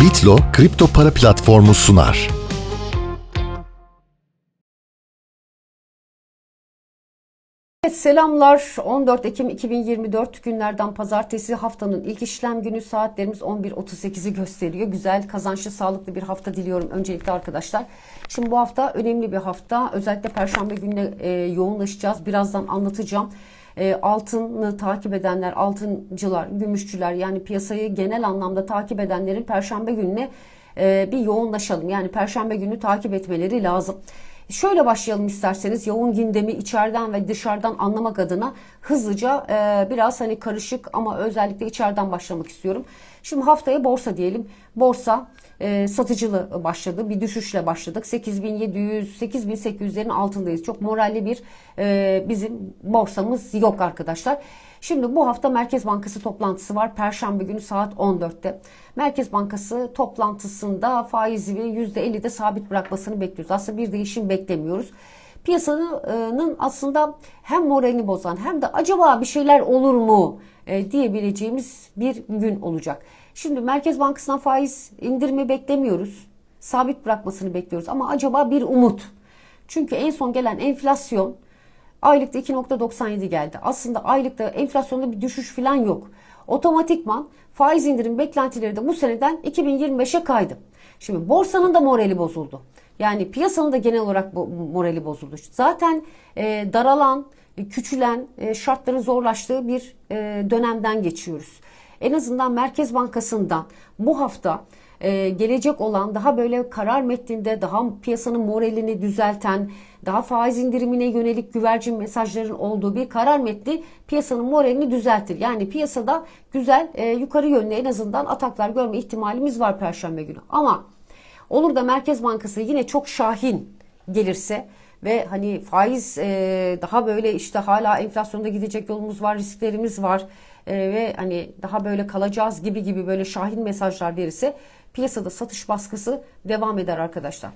Bitlo kripto para platformu sunar. Evet, selamlar. 14 Ekim 2024 günlerden pazartesi haftanın ilk işlem günü saatlerimiz 11.38'i gösteriyor. Güzel, kazançlı, sağlıklı bir hafta diliyorum öncelikle arkadaşlar. Şimdi bu hafta önemli bir hafta. Özellikle perşembe gününe e, yoğunlaşacağız. Birazdan anlatacağım. E, altını takip edenler, altıncılar, gümüşçüler yani piyasayı genel anlamda takip edenlerin perşembe gününe e, bir yoğunlaşalım. Yani perşembe günü takip etmeleri lazım. Şöyle başlayalım isterseniz yoğun gündemi içeriden ve dışarıdan anlamak adına hızlıca e, biraz hani karışık ama özellikle içeriden başlamak istiyorum. Şimdi haftaya borsa diyelim. Borsa e, satıcılı başladı. Bir düşüşle başladık. 8700 8800'lerin altındayız. Çok moralli bir e, bizim borsamız yok arkadaşlar. Şimdi bu hafta Merkez Bankası toplantısı var. Perşembe günü saat 14'te. Merkez Bankası toplantısında faizi %50'de sabit bırakmasını bekliyoruz. Aslında bir değişim beklemiyoruz. Piyasanın aslında hem moralini bozan hem de acaba bir şeyler olur mu e, diyebileceğimiz bir gün olacak. Şimdi Merkez Bankası'ndan faiz indirimi beklemiyoruz. Sabit bırakmasını bekliyoruz ama acaba bir umut. Çünkü en son gelen enflasyon Aylıkta 2.97 geldi. Aslında aylıkta enflasyonda bir düşüş falan yok. Otomatikman faiz indirim beklentileri de bu seneden 2025'e kaydı. Şimdi borsanın da morali bozuldu. Yani piyasanın da genel olarak morali bozuldu. Zaten e, daralan, e, küçülen, e, şartların zorlaştığı bir e, dönemden geçiyoruz. En azından Merkez Bankası'ndan bu hafta e, gelecek olan daha böyle karar metninde daha piyasanın moralini düzelten, daha faiz indirimine yönelik güvercin mesajların olduğu bir karar metni piyasanın moralini düzeltir. Yani piyasada güzel e, yukarı yönlü en azından ataklar görme ihtimalimiz var perşembe günü. Ama olur da Merkez Bankası yine çok şahin gelirse ve hani faiz e, daha böyle işte hala enflasyonda gidecek yolumuz var, risklerimiz var e, ve hani daha böyle kalacağız gibi gibi böyle şahin mesajlar verirse piyasada satış baskısı devam eder arkadaşlar.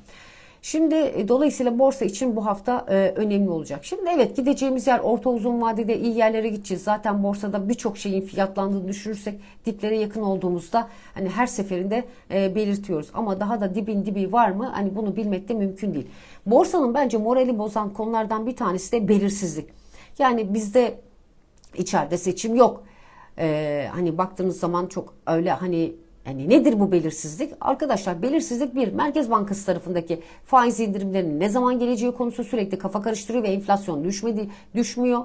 Şimdi e, dolayısıyla borsa için bu hafta e, önemli olacak. Şimdi evet gideceğimiz yer orta uzun vadede iyi yerlere gideceğiz. Zaten borsada birçok şeyin fiyatlandığını düşünürsek diplere yakın olduğumuzda hani her seferinde e, belirtiyoruz. Ama daha da dibin dibi var mı? Hani bunu bilmek de mümkün değil. Borsanın bence morali bozan konulardan bir tanesi de belirsizlik. Yani bizde içeride seçim yok. Ee, hani baktığınız zaman çok öyle hani yani nedir bu belirsizlik? Arkadaşlar belirsizlik bir Merkez Bankası tarafındaki faiz indirimlerinin ne zaman geleceği konusu sürekli kafa karıştırıyor ve enflasyon düşmedi, düşmüyor.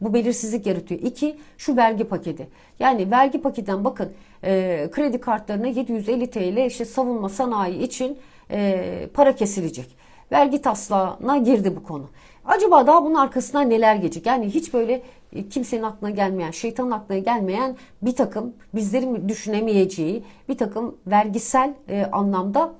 Bu belirsizlik yaratıyor. İki, şu vergi paketi. Yani vergi paketinden bakın e, kredi kartlarına 750 TL işte savunma sanayi için e, para kesilecek. Vergi taslağına girdi bu konu. Acaba daha bunun arkasından neler gelecek? Yani hiç böyle kimsenin aklına gelmeyen, şeytanın aklına gelmeyen bir takım bizlerin düşünemeyeceği bir takım vergisel e, anlamda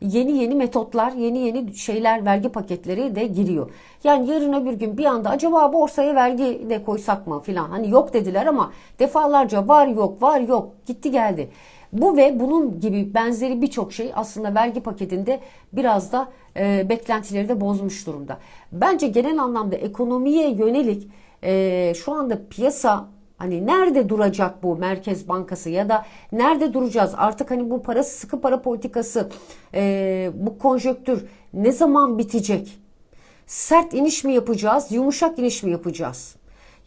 yeni yeni metotlar, yeni yeni şeyler, vergi paketleri de giriyor. Yani yarın öbür gün bir anda acaba borsaya vergi de koysak mı filan. Hani yok dediler ama defalarca var yok var yok gitti geldi. Bu ve bunun gibi benzeri birçok şey aslında vergi paketinde biraz da e, beklentileri de bozmuş durumda. Bence genel anlamda ekonomiye yönelik e, şu anda piyasa Hani nerede duracak bu Merkez Bankası ya da nerede duracağız? Artık hani bu parası sıkı para politikası, e, bu konjöktür ne zaman bitecek? Sert iniş mi yapacağız, yumuşak iniş mi yapacağız?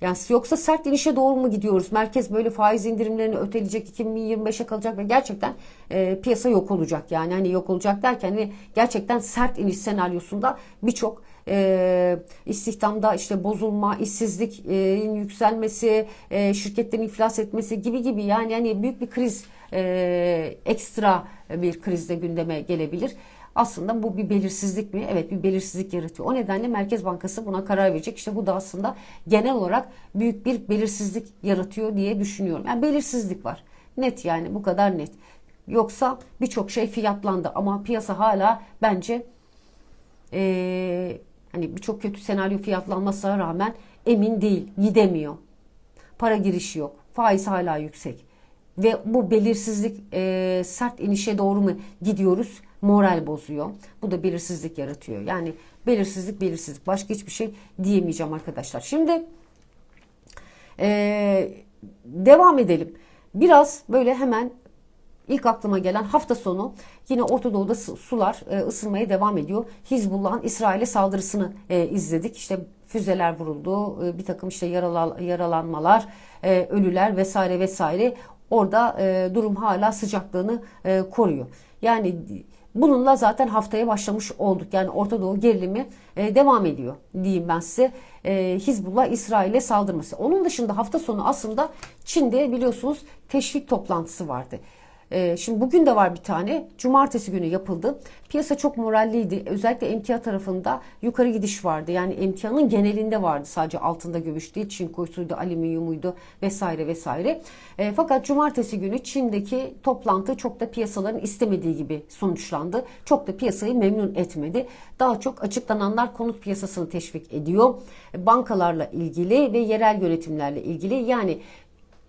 Yani yoksa sert inişe doğru mu gidiyoruz? Merkez böyle faiz indirimlerini öteleyecek 2025'e kalacak ve gerçekten e, piyasa yok olacak. Yani hani yok olacak derken hani gerçekten sert iniş senaryosunda birçok e, istihdamda işte bozulma, işsizliğin yükselmesi, e, şirketlerin iflas etmesi gibi gibi yani yani büyük bir kriz e, ekstra bir krizde gündeme gelebilir. Aslında bu bir belirsizlik mi? Evet bir belirsizlik yaratıyor. O nedenle Merkez Bankası buna karar verecek. İşte bu da aslında genel olarak büyük bir belirsizlik yaratıyor diye düşünüyorum. Yani belirsizlik var. Net yani bu kadar net. Yoksa birçok şey fiyatlandı ama piyasa hala bence ee, hani birçok kötü senaryo fiyatlanmasına rağmen emin değil, gidemiyor. Para girişi yok. Faiz hala yüksek. Ve bu belirsizlik e, sert inişe doğru mu gidiyoruz? Moral bozuyor. Bu da belirsizlik yaratıyor. Yani belirsizlik belirsizlik. Başka hiçbir şey diyemeyeceğim arkadaşlar. Şimdi e, devam edelim. Biraz böyle hemen ilk aklıma gelen hafta sonu yine Orta Doğu'da su- sular e, ısınmaya devam ediyor. Hizbullah'ın İsrail'e saldırısını e, izledik. İşte füzeler vuruldu, e, bir takım işte yarala- yaralanmalar, ölüler vesaire vesaire. Orada durum hala sıcaklığını koruyor. Yani bununla zaten haftaya başlamış olduk. Yani Orta Doğu gerilimi devam ediyor diyeyim ben size. Hizbullah İsrail'e saldırması. Onun dışında hafta sonu aslında Çin'de biliyorsunuz teşvik toplantısı vardı. Ee, Şimdi bugün de var bir tane. Cumartesi günü yapıldı. Piyasa çok moralliydi. Özellikle emtia tarafında yukarı gidiş vardı. Yani emtianın genelinde vardı. Sadece altında gümüş değil. Çinkoysuydu, alüminyumuydu vesaire vesaire. Ee, fakat cumartesi günü Çin'deki toplantı çok da piyasaların istemediği gibi sonuçlandı. Çok da piyasayı memnun etmedi. Daha çok açıklananlar konut piyasasını teşvik ediyor. Bankalarla ilgili ve yerel yönetimlerle ilgili yani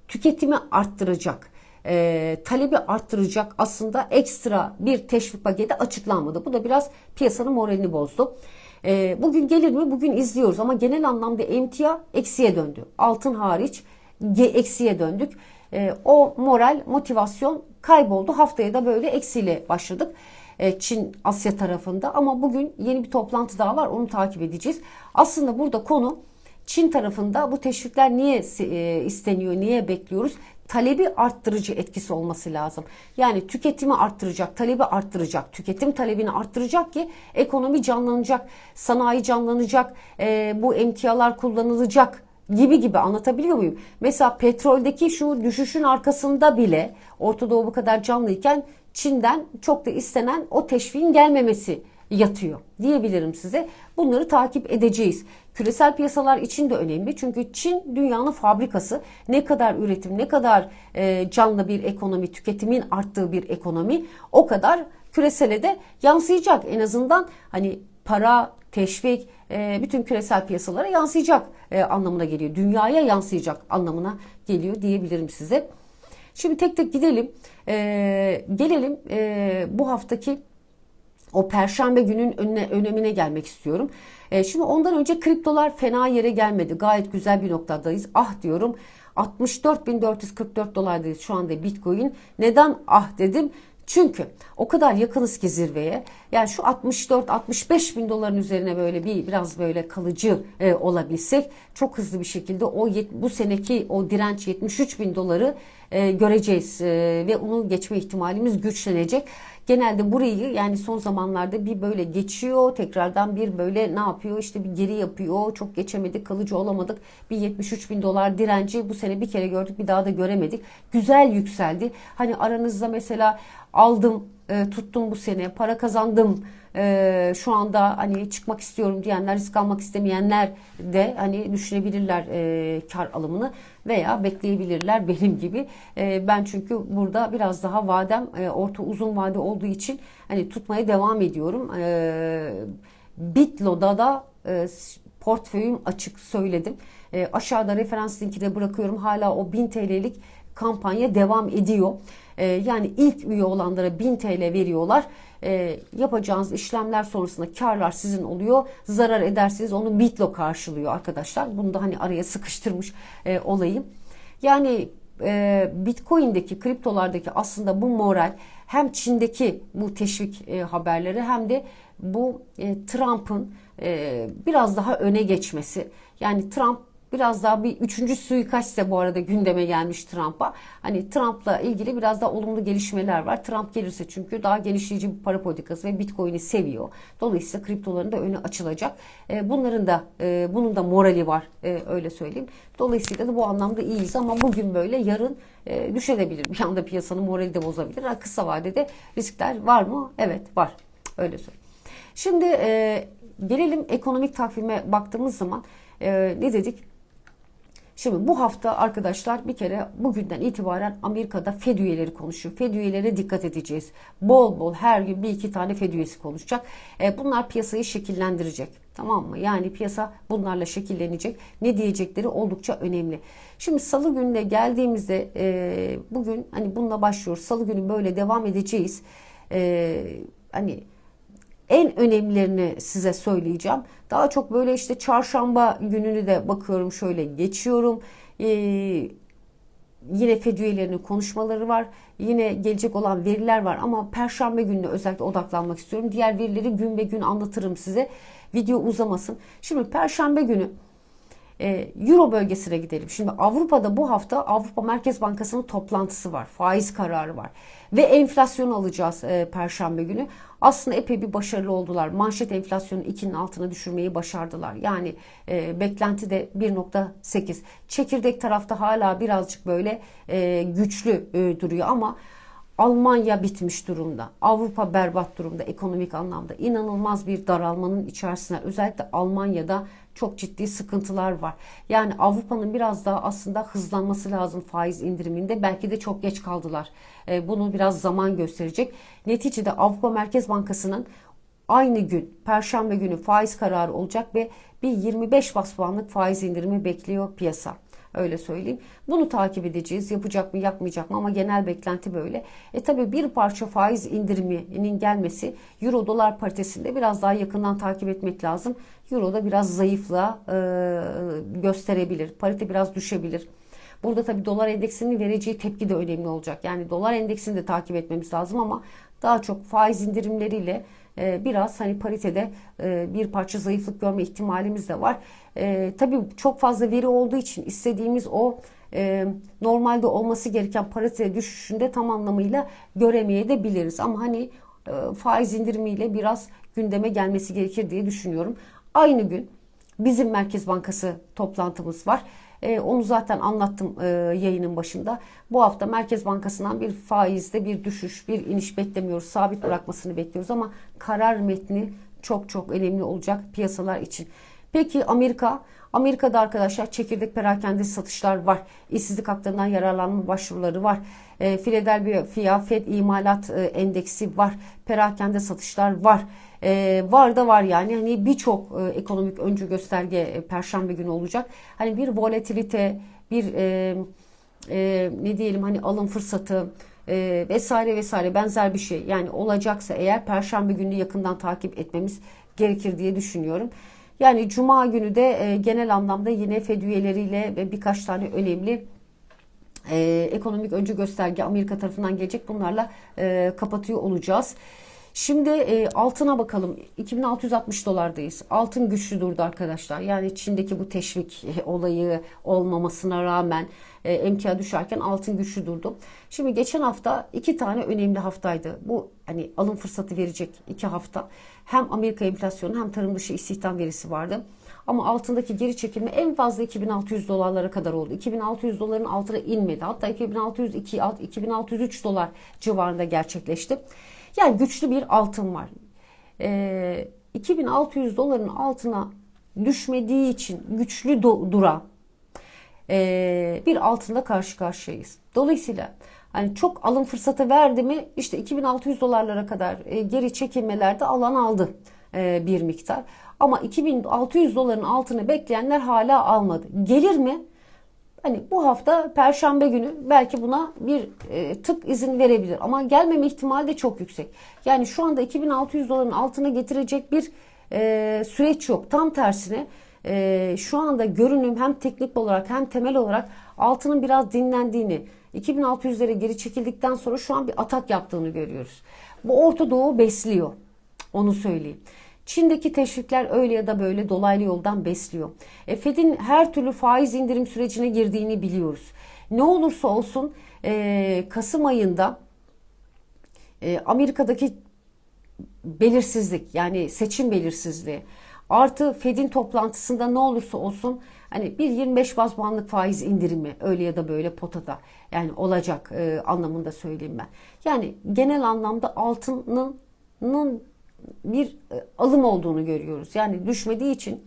tüketimi arttıracak, e, talebi arttıracak aslında ekstra bir teşvik paketi açıklanmadı. Bu da biraz piyasanın moralini bozdu. E, bugün gelir mi? Bugün izliyoruz ama genel anlamda emtia eksiye döndü. Altın hariç eksiye döndük. E, o moral, motivasyon kayboldu. Haftaya da böyle eksiyle başladık. E, Çin Asya tarafında ama bugün yeni bir toplantı daha var onu takip edeceğiz. Aslında burada konu Çin tarafında bu teşvikler niye e, isteniyor, niye bekliyoruz? Talebi arttırıcı etkisi olması lazım. Yani tüketimi arttıracak, talebi arttıracak, tüketim talebini arttıracak ki ekonomi canlanacak, sanayi canlanacak, e, bu emtialar kullanılacak gibi gibi anlatabiliyor muyum? Mesela petroldeki şu düşüşün arkasında bile Orta Doğu bu kadar canlıyken Çin'den çok da istenen o teşviğin gelmemesi yatıyor diyebilirim size. Bunları takip edeceğiz. Küresel piyasalar için de önemli çünkü Çin dünyanın fabrikası. Ne kadar üretim, ne kadar e, canlı bir ekonomi, tüketimin arttığı bir ekonomi o kadar küresele de yansıyacak. En azından hani para, teşvik e, bütün küresel piyasalara yansıyacak e, anlamına geliyor. Dünyaya yansıyacak anlamına geliyor diyebilirim size. Şimdi tek tek gidelim. Gelelim bu haftaki o perşembe günün önüne, önemine gelmek istiyorum. E, şimdi ondan önce kriptolar fena yere gelmedi. Gayet güzel bir noktadayız. Ah diyorum 64.444 dolardayız şu anda Bitcoin. Neden ah dedim? Çünkü o kadar yakınız ki zirveye. Yani şu 64-65 bin doların üzerine böyle bir biraz böyle kalıcı e, olabilsek çok hızlı bir şekilde o yet, bu seneki o direnç 73 bin doları e, göreceğiz e, ve onu geçme ihtimalimiz güçlenecek. Genelde burayı yani son zamanlarda bir böyle geçiyor tekrardan bir böyle ne yapıyor? İşte bir geri yapıyor. Çok geçemedik kalıcı olamadık. Bir 73 bin dolar direnci bu sene bir kere gördük bir daha da göremedik. Güzel yükseldi. Hani aranızda mesela aldım e, tuttum bu sene para kazandım e, şu anda hani çıkmak istiyorum diyenler risk almak istemeyenler de hani düşünebilirler e, kar alımını veya bekleyebilirler benim gibi. E, ben çünkü burada biraz daha vadem e, orta uzun vade olduğu için hani tutmaya devam ediyorum. E, Bitlo'da da e, portföyüm açık söyledim. E, aşağıda referans linki de bırakıyorum. Hala o 1000 TL'lik kampanya devam ediyor. E, yani ilk üye olanlara 1000 TL veriyorlar. E, yapacağınız işlemler sonrasında karlar sizin oluyor. Zarar ederseniz onu Bitlo karşılıyor arkadaşlar. Bunu da hani araya sıkıştırmış e, olayım. Yani e, Bitcoin'deki, kriptolardaki aslında bu moral hem Çin'deki bu teşvik e, haberleri hem de bu e, Trump'ın e, biraz daha öne geçmesi. Yani Trump biraz daha bir üçüncü suikast ise bu arada gündeme gelmiş Trump'a. Hani Trump'la ilgili biraz daha olumlu gelişmeler var. Trump gelirse çünkü daha genişleyici bir para politikası ve Bitcoin'i seviyor. Dolayısıyla kriptoların da önü açılacak. E, bunların da e, bunun da morali var e, öyle söyleyeyim. Dolayısıyla da bu anlamda iyiyiz ama bugün böyle yarın düşebilir. Bir anda piyasanın morali de bozabilir. Kısa vadede riskler var mı? Evet var. Öyle söyleyeyim. Şimdi gelelim ekonomik takvime baktığımız zaman ne dedik? Şimdi bu hafta arkadaşlar bir kere bugünden itibaren Amerika'da Fed üyeleri konuşuyor. Fed üyelerine dikkat edeceğiz. Bol bol her gün bir iki tane Fed üyesi konuşacak. E, bunlar piyasayı şekillendirecek. Tamam mı? Yani piyasa bunlarla şekillenecek. Ne diyecekleri oldukça önemli. Şimdi salı gününe geldiğimizde e, bugün hani bununla başlıyoruz. Salı günü böyle devam edeceğiz. E, hani en önemlilerini size söyleyeceğim. Daha çok böyle işte çarşamba gününü de bakıyorum şöyle geçiyorum. Ee, yine Fed üyelerinin konuşmaları var. Yine gelecek olan veriler var ama perşembe gününe özellikle odaklanmak istiyorum. Diğer verileri gün be gün anlatırım size. Video uzamasın. Şimdi perşembe günü e, Euro bölgesine gidelim. Şimdi Avrupa'da bu hafta Avrupa Merkez Bankası'nın toplantısı var. Faiz kararı var. Ve enflasyon alacağız e, Perşembe günü. Aslında epey bir başarılı oldular. Manşet enflasyonu 2'nin altına düşürmeyi başardılar. Yani e, beklenti de 1.8. Çekirdek tarafta hala birazcık böyle e, güçlü e, duruyor ama Almanya bitmiş durumda. Avrupa berbat durumda ekonomik anlamda. İnanılmaz bir daralmanın içerisinde. Özellikle Almanya'da çok ciddi sıkıntılar var. Yani Avrupa'nın biraz daha aslında hızlanması lazım faiz indiriminde. Belki de çok geç kaldılar. E, Bunu biraz zaman gösterecek. Neticede Avrupa Merkez Bankası'nın aynı gün Perşembe günü faiz kararı olacak ve bir 25 bas puanlık faiz indirimi bekliyor piyasa. Öyle söyleyeyim. Bunu takip edeceğiz. Yapacak mı yapmayacak mı ama genel beklenti böyle. E tabi bir parça faiz indiriminin gelmesi Euro dolar paritesinde biraz daha yakından takip etmek lazım. Euro da biraz zayıflığa e, gösterebilir. Parite biraz düşebilir. Burada tabi dolar endeksinin vereceği tepki de önemli olacak. Yani dolar endeksini de takip etmemiz lazım ama daha çok faiz indirimleriyle e, biraz hani paritede e, bir parça zayıflık görme ihtimalimiz de var. E, tabii çok fazla veri olduğu için istediğimiz o normalde olması gereken parite düşüşünde tam anlamıyla göremeyebiliriz. Ama hani faiz indirimiyle biraz gündeme gelmesi gerekir diye düşünüyorum. Aynı gün bizim Merkez Bankası toplantımız var. E, onu zaten anlattım e, yayının başında. Bu hafta Merkez Bankası'ndan bir faizde bir düşüş, bir iniş beklemiyoruz. Sabit bırakmasını bekliyoruz ama karar metni çok çok önemli olacak piyasalar için. Peki Amerika? Amerika'da arkadaşlar çekirdek perakende satışlar var. İşsizlik haklarından yararlanma başvuruları var. E, Philadelphia Fed imalat e, endeksi var. Perakende satışlar var. E, var da var yani hani birçok e, ekonomik öncü gösterge e, perşembe günü olacak. Hani bir volatilite, bir e, e, ne diyelim hani alım fırsatı e, vesaire vesaire benzer bir şey. Yani olacaksa eğer perşembe günü yakından takip etmemiz gerekir diye düşünüyorum. Yani cuma günü de e, genel anlamda yine Fed üyeleriyle ve birkaç tane önemli e, ekonomik öncü gösterge Amerika tarafından gelecek. Bunlarla e, kapatıyor olacağız. Şimdi e, altına bakalım. 2660 dolardayız. Altın güçlü durdu arkadaşlar. Yani Çin'deki bu teşvik e, olayı olmamasına rağmen e, emtia düşerken altın güçlü durdu. Şimdi geçen hafta iki tane önemli haftaydı. Bu hani alım fırsatı verecek iki hafta. Hem Amerika enflasyonu hem tarım dışı istihdam verisi vardı. Ama altındaki geri çekilme en fazla 2600 dolarlara kadar oldu. 2600 doların altına inmedi. Hatta 2602, 2603 dolar civarında gerçekleşti. Yani güçlü bir altın var. Ee, 2600 doların altına düşmediği için güçlü do- duran e, bir altında karşı karşıyayız. Dolayısıyla hani çok alım fırsatı verdi mi işte 2600 dolarlara kadar e, geri çekilmelerde alan aldı e, bir miktar. Ama 2600 doların altını bekleyenler hala almadı. Gelir mi? Hani bu hafta Perşembe günü belki buna bir e, tık izin verebilir ama gelmeme ihtimali de çok yüksek. Yani şu anda 2600 doların altına getirecek bir süreç yok. Tam tersine e, şu anda görünüm hem teknik olarak hem temel olarak altının biraz dinlendiğini, 2600'lere geri çekildikten sonra şu an bir atak yaptığını görüyoruz. Bu Orta Doğu besliyor. Onu söyleyeyim. Çin'deki teşvikler öyle ya da böyle dolaylı yoldan besliyor. E, Fed'in her türlü faiz indirim sürecine girdiğini biliyoruz. Ne olursa olsun e, Kasım ayında e, Amerika'daki belirsizlik yani seçim belirsizliği artı Fed'in toplantısında ne olursa olsun hani bir 25 baz puanlık faiz indirimi öyle ya da böyle potada yani olacak e, anlamında söyleyeyim ben. Yani genel anlamda altının bir e, alım olduğunu görüyoruz. Yani düşmediği için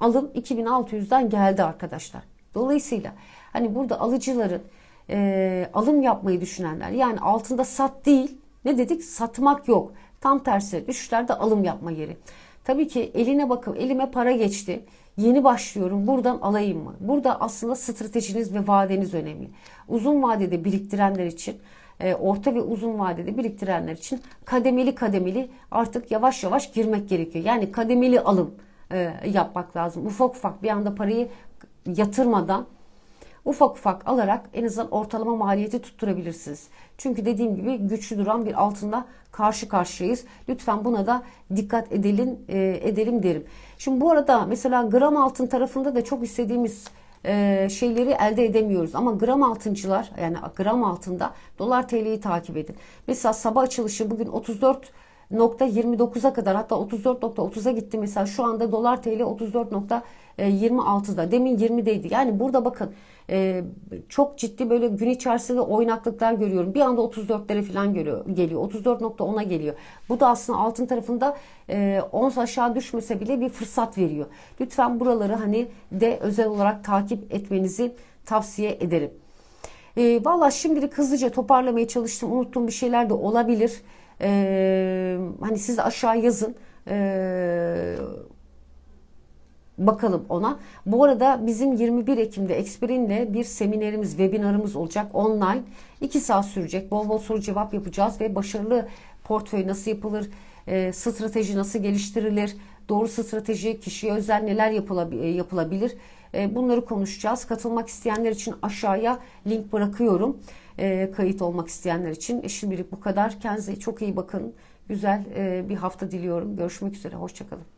alım 2600'den geldi arkadaşlar. Dolayısıyla hani burada alıcıların e, alım yapmayı düşünenler yani altında sat değil ne dedik satmak yok. Tam tersi düşüşlerde alım yapma yeri. Tabii ki eline bakıp elime para geçti. Yeni başlıyorum buradan alayım mı? Burada aslında stratejiniz ve vadeniz önemli. Uzun vadede biriktirenler için e, orta ve uzun vadede biriktirenler için kademeli kademeli artık yavaş yavaş girmek gerekiyor. Yani kademeli alım e, yapmak lazım. Ufak ufak bir anda parayı yatırmadan ufak ufak alarak en azından ortalama maliyeti tutturabilirsiniz. Çünkü dediğim gibi güçlü duran bir altında karşı karşıyayız. Lütfen buna da dikkat edelim e, edelim derim. Şimdi bu arada mesela gram altın tarafında da çok istediğimiz e, şeyleri elde edemiyoruz. Ama gram altıncılar yani gram altında dolar TL'yi takip edin. Mesela sabah açılışı bugün 34 .29'a kadar hatta 34.30'a gitti. Mesela şu anda dolar TL 34.26'da demin 20'deydi yani burada bakın e, çok ciddi böyle gün içerisinde oynaklıklar görüyorum. Bir anda 34'lere falan geliyor. 34.10'a geliyor. Bu da aslında altın tarafında e, ons aşağı düşmese bile bir fırsat veriyor. Lütfen buraları hani de özel olarak takip etmenizi tavsiye ederim. E, Valla şimdilik hızlıca toparlamaya çalıştım. Unuttuğum bir şeyler de olabilir. E, hani siz aşağı yazın. E, bakalım ona. Bu arada bizim 21 Ekim'de Experin'le bir seminerimiz, webinarımız olacak online. 2 saat sürecek. Bol bol soru cevap yapacağız ve başarılı portföy nasıl yapılır, e, strateji nasıl geliştirilir, doğru strateji, kişiye özel neler yapılabi- yapılabilir. E, bunları konuşacağız. Katılmak isteyenler için aşağıya link bırakıyorum. E, kayıt olmak isteyenler için. E, şimdilik bu kadar. Kendinize çok iyi bakın. Güzel e, bir hafta diliyorum. Görüşmek üzere. Hoşçakalın.